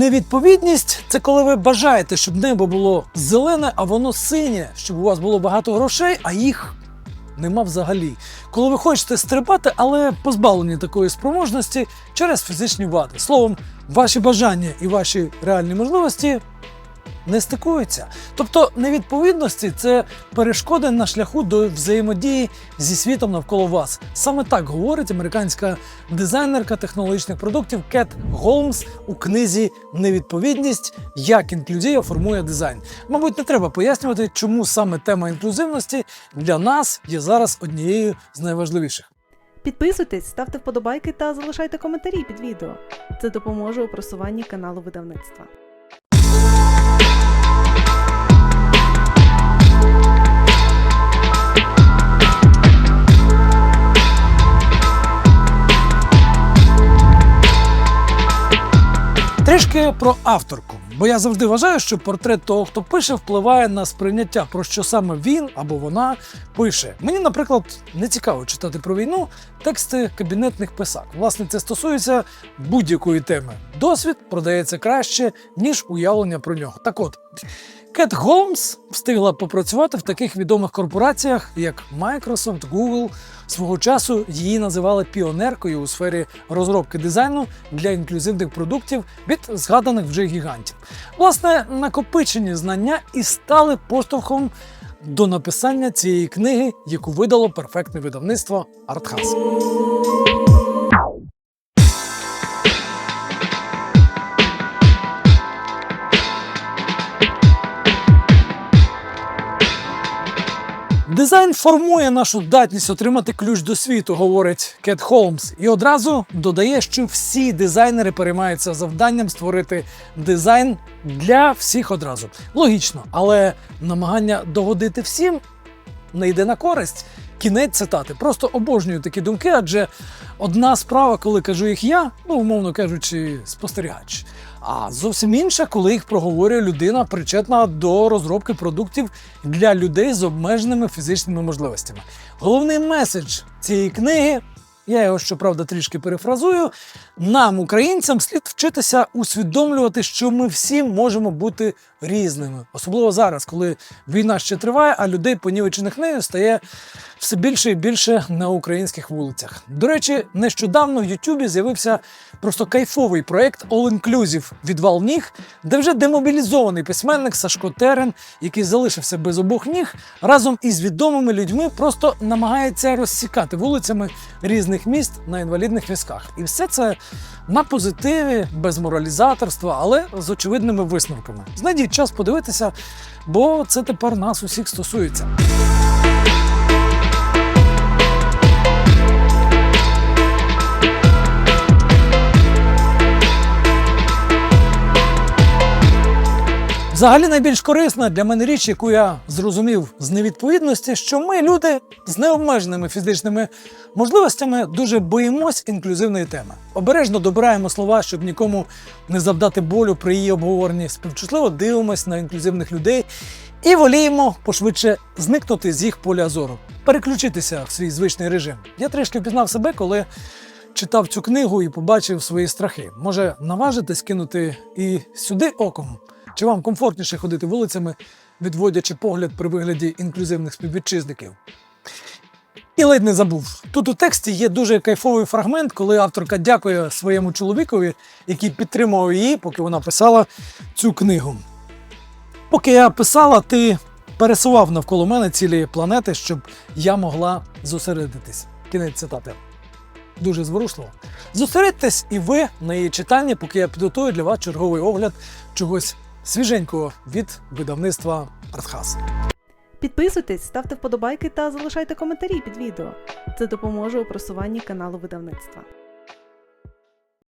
Невідповідність це коли ви бажаєте, щоб небо було зелене, а воно синє, щоб у вас було багато грошей, а їх нема взагалі. Коли ви хочете стрибати, але позбавлені такої спроможності через фізичні вади. Словом, ваші бажання і ваші реальні можливості не стикуються. Тобто невідповідності це перешкоди на шляху до взаємодії зі світом навколо вас. Саме так говорить американська дизайнерка технологічних продуктів Кет Голмс у книзі Невідповідність як інклюзія формує дизайн. Мабуть, не треба пояснювати, чому саме тема інклюзивності для нас є зараз однією з найважливіших. Підписуйтесь, ставте вподобайки та залишайте коментарі під відео. Це допоможе у просуванні каналу видавництва. Трішки про авторку, бо я завжди вважаю, що портрет того, хто пише, впливає на сприйняття, про що саме він або вона пише. Мені, наприклад, не цікаво читати про війну тексти кабінетних писак. Власне, це стосується будь-якої теми. Досвід продається краще, ніж уявлення про нього. Так от. Кет Голмс встигла попрацювати в таких відомих корпораціях, як Microsoft, Google. Свого часу її називали піонеркою у сфері розробки дизайну для інклюзивних продуктів від згаданих вже гігантів. Власне, накопичені знання і стали поштовхом до написання цієї книги, яку видало перфектне видавництво Артхас. Дизайн формує нашу здатність отримати ключ до світу, говорить Кет Холмс, і одразу додає, що всі дизайнери переймаються завданням створити дизайн для всіх одразу. Логічно, але намагання догодити всім не йде на користь. Кінець цитати. Просто обожнюю такі думки, адже одна справа, коли кажу їх я, ну умовно кажучи, спостерігач. А зовсім інша, коли їх проговорює людина, причетна до розробки продуктів для людей з обмеженими фізичними можливостями. Головний меседж цієї книги. Я його щоправда трішки перефразую. Нам, українцям, слід вчитися усвідомлювати, що ми всі можемо бути різними, особливо зараз, коли війна ще триває, а людей, понівечених нею, стає все більше і більше на українських вулицях. До речі, нещодавно в Ютубі з'явився просто кайфовий проект All Inclusive відвал ніг, де вже демобілізований письменник Сашко Терен, який залишився без обох ніг, разом із відомими людьми просто намагається розсікати вулицями різних міст на інвалідних візках. І все це на позитиві, без моралізаторства, але з очевидними висновками. Знайдіть час подивитися, бо це тепер нас усіх стосується. Взагалі найбільш корисна для мене річ, яку я зрозумів з невідповідності, що ми, люди з необмеженими фізичними можливостями, дуже боїмось інклюзивної теми. Обережно добираємо слова, щоб нікому не завдати болю при її обговоренні. Співчутливо дивимось на інклюзивних людей і воліємо пошвидше зникнути з їх поля зору, переключитися в свій звичний режим. Я трішки впізнав себе, коли читав цю книгу і побачив свої страхи. Може, наважитись кинути і сюди оком. Чи вам комфортніше ходити вулицями, відводячи погляд при вигляді інклюзивних співвітчизників? І ледь не забув. Тут у тексті є дуже кайфовий фрагмент, коли авторка дякує своєму чоловікові, який підтримував її, поки вона писала цю книгу. Поки я писала, ти пересував навколо мене цілі планети, щоб я могла зосередитись. Кінець цитати. Дуже зворушливо. Зосередьтесь і ви на її читанні, поки я підготую для вас черговий огляд чогось свіженького від видавництва Артхас. Підписуйтесь, ставте вподобайки та залишайте коментарі під відео. Це допоможе у просуванні каналу видавництва.